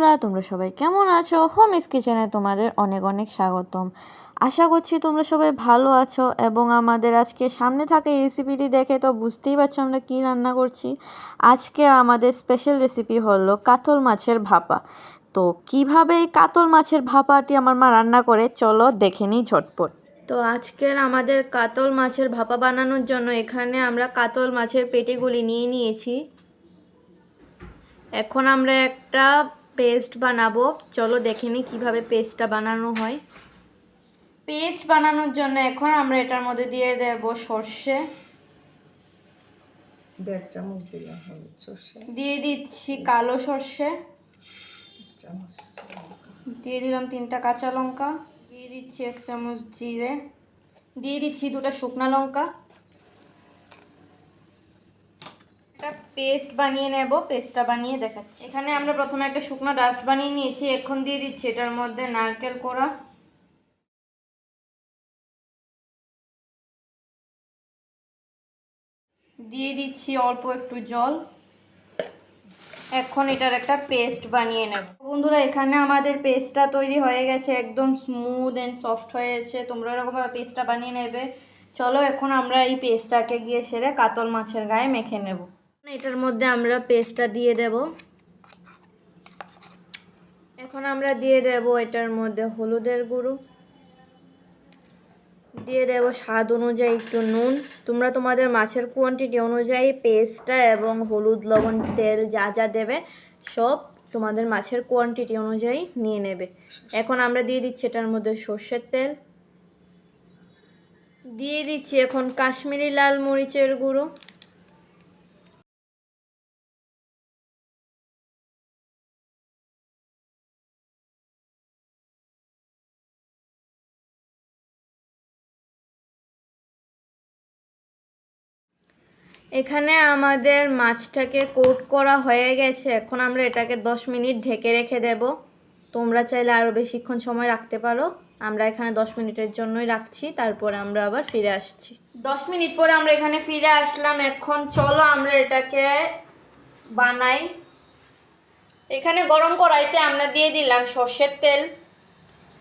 বন্ধুরা, তোমরা সবাই কেমন আছো? হোম ইস কিচেনে তোমাদের অনেক অনেক স্বাগতম। আশা করছি তোমরা সবাই ভালো আছো এবং আমাদের আজকে সামনে থাকা এই রেসিপিটি দেখে তো বুঝতেই পারছ আমরা কী রান্না করছি। আজকে আমাদের স্পেশাল রেসিপি হলো কাতল মাছের ভাপা। তো কীভাবে এই কাতল মাছের ভাপাটি আমার মা রান্না করে, চলো দেখে নিই ঝটপট। তো আজকের আমাদের কাতল মাছের ভাপা বানানোর জন্য এখানে আমরা কাতল মাছের পেটিগুলি নিয়ে নিয়েছি। এখন আমরা একটা পেস্ট বানাবো। চলো দেখে নিই কীভাবে পেস্টটা বানানো হয়। পেস্ট বানানোর জন্য এখন আমরা এটার মধ্যে দিয়ে দেব সর্ষে। দেড় চামচ দিলাম হলুদ সর্ষে। দিয়ে দিচ্ছি কালো সর্ষে। চামচ দিয়ে দিলাম তিনটা কাঁচা লঙ্কা। দিয়ে দিচ্ছি এক চামচ জিরে। দিয়ে দিচ্ছি দুটো শুকনো লঙ্কা। একটা পেস্ট বানিয়ে নেব পেস্টটা বানিয়ে দেখাচ্ছি। এখানে আমরা প্রথমে একটা শুকনো ডাস্ট বানিয়ে নিয়েছি, এখন দিয়ে দিচ্ছি এটার মধ্যে নারকেল কোড়া। দিয়ে দিচ্ছি অল্প একটু জল। এখন এটার একটা পেস্ট বানিয়ে নেব। বন্ধুরা, এখানে আমাদের পেস্টটা তৈরি হয়ে গেছে, একদম স্মুথ অ্যান্ড সফট হয়েছে। তোমরা এরকমভাবে পেস্টটা বানিয়ে নেবে। চলো, এখন আমরা এই পেস্টটাকে গিয়ে সেরে কাতল মাছের গায়ে মেখে নেব। এটার মধ্যে আমরা পেস্টটা দিয়ে দেব। এখন আমরা দিয়ে দেব এটার মধ্যে হলুদের গুঁড়ো। দিয়ে দেব স্বাদ অনুযায়ী একটু নুন। তোমরা তোমাদের মাছের কোয়ান্টিটি অনুযায়ী পেস্টটা এবং হলুদ, লবণ, তেল যা যা দেবে, সব তোমাদের মাছের কোয়ান্টিটি অনুযায়ী নিয়ে নেবে। এখন আমরা দিয়ে দিচ্ছি এটার মধ্যে সর্ষের তেল। দিয়ে দিচ্ছি এখন কাশ্মীরি লাল মরিচের গুঁড়ো। এখানে আমাদের মাছটাকে কোট করা হয়ে গেছে। এখন আমরা এটাকে দশ মিনিট ঢেকে রেখে দেব। তোমরা চাইলে আরও বেশিক্ষণ সময় রাখতে পারো। আমরা এখানে দশ মিনিটের জন্যই রাখছি, তারপরে আমরা আবার ফিরে আসছি। দশ মিনিট পরে আমরা এখানে ফিরে আসলাম। এখন চলো আমরা এটাকে বানাই। এখানে গরম কড়াইতে আমরা দিয়ে দিলাম সর্ষের তেল।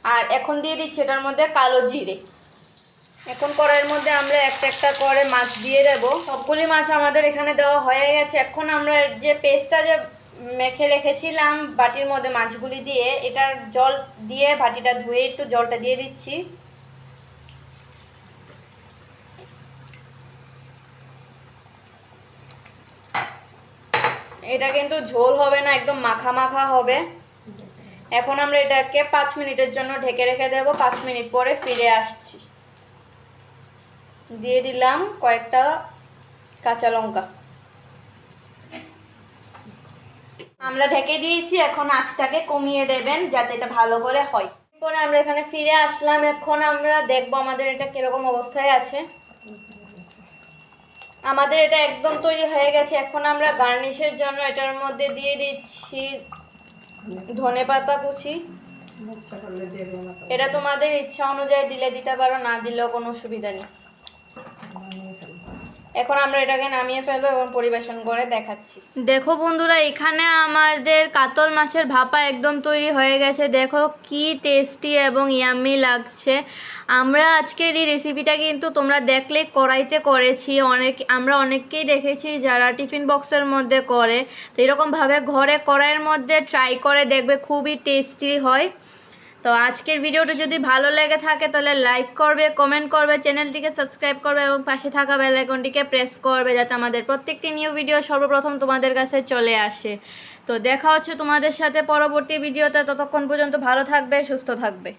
আর এখন দিয়ে দিচ্ছি এটার মধ্যে কালো জিরে। এখন কড়াইয়ের মধ্যে আমরা একটা একটা করে মাছ দিয়ে দেব। সবগুলি মাছ আমাদের এখানে দেওয়া হয়ে গেছে। এখন আমরা যে পেস্টটা যে মেখে রেখেছিলাম বাটির মধ্যে মাছগুলি দিয়ে, এটার জল দিয়ে বাটিটা ধুয়ে একটু জলটা দিয়ে দিচ্ছি। এটা কিন্তু ঝোল হবে না, একদম মাখা মাখা হবে। এখন আমরা এটাকে পাঁচ মিনিটের জন্য ঢেকে রেখে দেব। পাঁচ মিনিট পরে ফিরে আসছি। দিয়ে দিলাম কয়েকটা কাঁচা লঙ্কা। আমরা ঢেকে দিয়েছি এখন আঁচটাকে কমিয়ে দেবেন যাতে এটা ভালো করে হয়। পরে আমরা এখানে ফিরে আসলাম এখন আমরা দেখব আমাদের এটা কীরকম অবস্থায় আছে। আমাদের এটা একদম তৈরি হয়ে গেছে এখন আমরা গার্নিশের জন্য এটার মধ্যে দিয়ে দিচ্ছি ধনে পাতা কুচি। এটা তোমাদের ইচ্ছা অনুযায়ী দিলে দিতে পারো না দিলেও কোনো অসুবিধা নেই। এখন আমরা এটাকে নামিয়ে ফেলব এবং পরিবেশন করে দেখাচ্ছি। দেখো বন্ধুরা, এখানে আমাদের কাতল মাছের ভাপা একদম তৈরি হয়ে গেছে। দেখো কি টেস্টি এবং ইয়াম্মি লাগছে। আমরা আজকের এই রেসিপিটা কিন্তু তোমরা দেখলে কড়াইতে করেছি। অনেক, আমরা অনেককেই দেখেছি যারা টিফিন বক্সের মধ্যে করে। তো এরকমভাবে ঘরে কড়াইয়ের মধ্যে ট্রাই করে দেখবে খুবই টেস্টি হয়। তো আজকের ভিডিওটা যদি ভালো লেগে থাকে, তাহলে লাইক করবে কমেন্ট করবে, চ্যানেলটিকে সাবস্ক্রাইব করবে এবং পাশে থাকা বেলাইকনটিকে প্রেস করবে যাতে আমাদের প্রত্যেকটি নিউ ভিডিও সর্বপ্রথম তোমাদের কাছে চলে আসে। তো দেখা হচ্ছে তোমাদের সাথে পরবর্তী ভিডিওতে ততক্ষণ পর্যন্ত ভালো থাকবে, সুস্থ থাকবে।